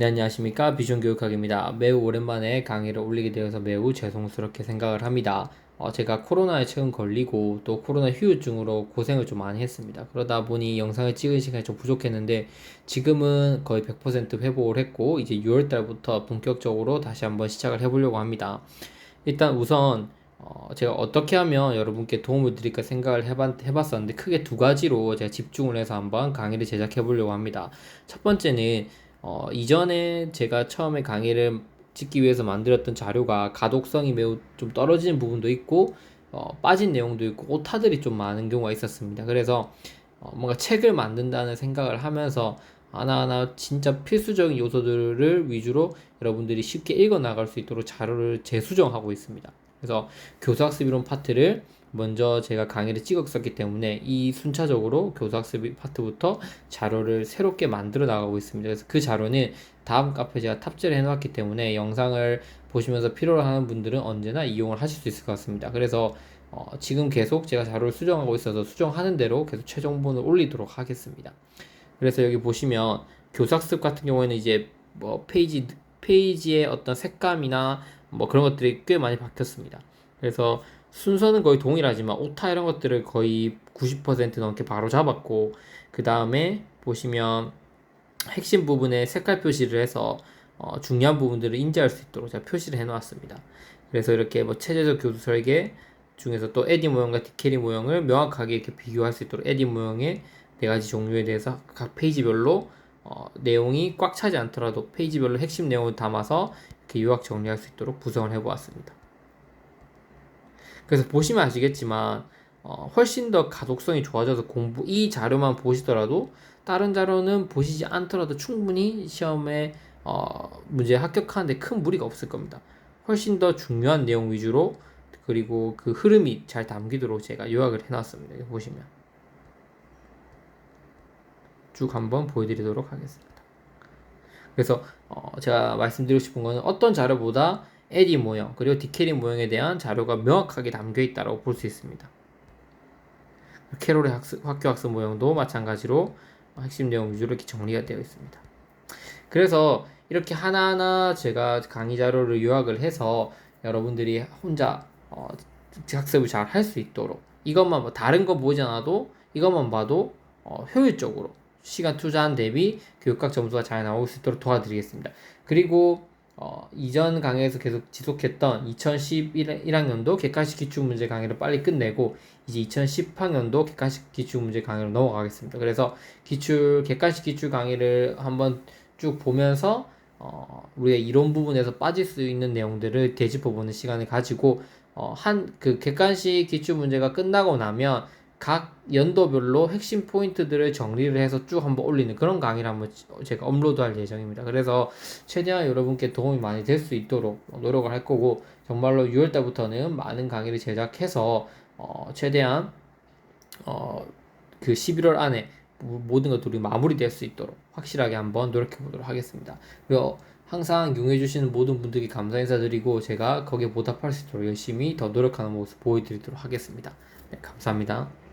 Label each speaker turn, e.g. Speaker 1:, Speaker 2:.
Speaker 1: 네, 안녕하십니까. 비전교육학입니다. 매우 오랜만에 강의를 올리게 되어서 매우 죄송스럽게 생각을 합니다. 어, 제가 코로나에 최근 걸리고 또 코로나 후유증으로 고생을 좀 많이 했습니다. 그러다 보니 영상을 찍은 시간이 좀 부족했는데 지금은 거의 100% 회복을 했고 이제 6월달부터 본격적으로 다시 한번 시작을 해보려고 합니다. 일단 우선 어, 제가 어떻게 하면 여러분께 도움을 드릴까 생각을 해봤, 해봤었는데 크게 두 가지로 제가 집중을 해서 한번 강의를 제작해 보려고 합니다. 첫 번째는 어, 이전에 제가 처음에 강의를 찍기 위해서 만들었던 자료가 가독성이 매우 좀 떨어지는 부분도 있고 어, 빠진 내용도 있고 오타들이 좀 많은 경우가 있었습니다. 그래서 어, 뭔가 책을 만든다는 생각을 하면서 하나하나 진짜 필수적인 요소들을 위주로 여러분들이 쉽게 읽어 나갈 수 있도록 자료를 재수정하고 있습니다. 그래서 교수학습 이론 파트를 먼저 제가 강의를 찍었었기 때문에 이 순차적으로 교수학습 파트부터 자료를 새롭게 만들어 나가고 있습니다. 그래서 그 자료는 다음 카페 제가 탑재를 해놓았기 때문에 영상을 보시면서 필요로 하는 분들은 언제나 이용을 하실 수 있을 것 같습니다. 그래서 어, 지금 계속 제가 자료를 수정하고 있어서 수정하는 대로 계속 최종본을 올리도록 하겠습니다. 그래서 여기 보시면 교수학습 같은 경우에는 이제 뭐 페이지 페이지의 어떤 색감이나 뭐 그런 것들이 꽤 많이 바뀌었습니다. 그래서 순서는 거의 동일하지만 오타 이런 것들을 거의 90% 넘게 바로 잡았고 그 다음에 보시면 핵심 부분에 색깔 표시를 해서 어, 중요한 부분들을 인지할 수 있도록 제가 표시를 해놓았습니다. 그래서 이렇게 뭐 체제적 교수 설계 중에서 또 에디 모형과 디캐리 모형을 명확하게 이렇게 비교할 수 있도록 에디 모형의 네 가지 종류에 대해서 각 페이지별로 어, 내용이 꽉 차지 않더라도 페이지별로 핵심 내용을 담아서 이렇게 요약 정리할 수 있도록 구성을 해보았습니다. 그래서 보시면 아시겠지만 어, 훨씬 더 가독성이 좋아져서 공부 이 자료만 보시더라도 다른 자료는 보시지 않더라도 충분히 시험에 어, 문제 합격하는데 큰 무리가 없을 겁니다. 훨씬 더 중요한 내용 위주로 그리고 그 흐름이 잘 담기도록 제가 요약을 해놨습니다. 보시면 쭉 한번 보여드리도록 하겠습니다. 그래서 어, 제가 말씀드리고 싶은 거는 어떤 자료보다 에디 모형 그리고 디캐리 모형에 대한 자료가 명확하게 담겨 있다고 볼 수 있습니다. 캐롤의 학습, 학교 학습 모형도 마찬가지로 핵심 내용 위주로 이렇게 정리가 되어 있습니다. 그래서 이렇게 하나하나 제가 강의 자료를 요약을 해서 여러분들이 혼자 어, 학습을 잘 할 수 있도록 이것만 뭐 다른 거 보지 않아도 이것만 봐도 어, 효율적으로 시간 투자한 대비 교육학 점수가 잘 나올 수 있도록 도와드리겠습니다. 그리고 어, 이전 강의에서 계속 지속했던 2011학년도 객관식 기출문제 강의를 빨리 끝내고 이제 2010학년도 객관식 기출문제 강의로 넘어가겠습니다. 그래서 기출 객관식 기출 강의를 한번 쭉 보면서 어, 우리의 이론 부분에서 빠질 수 있는 내용들을 되짚어보는 시간을 가지고 어, 한 그 객관식 기출 문제가 끝나고 나면 각 연도별로 핵심 포인트들을 정리를 해서 쭉 한번 올리는 그런 강의를 한번 제가 업로드할 예정입니다. 그래서 최대한 여러분께 도움이 많이 될 수 있도록 노력을 할 거고 정말로 6월 달부터는 많은 강의를 제작해서 어, 최대한 어, 그 11월 안에 모든 것들이 마무리될 수 있도록 확실하게 한번 노력해 보도록 하겠습니다. 그리고 항상 용해 주시는 모든 분들께 감사 인사드리고 제가 거기에 보답할 수 있도록 열심히 더 노력하는 모습 보여드리도록 하겠습니다. 네, 감사합니다.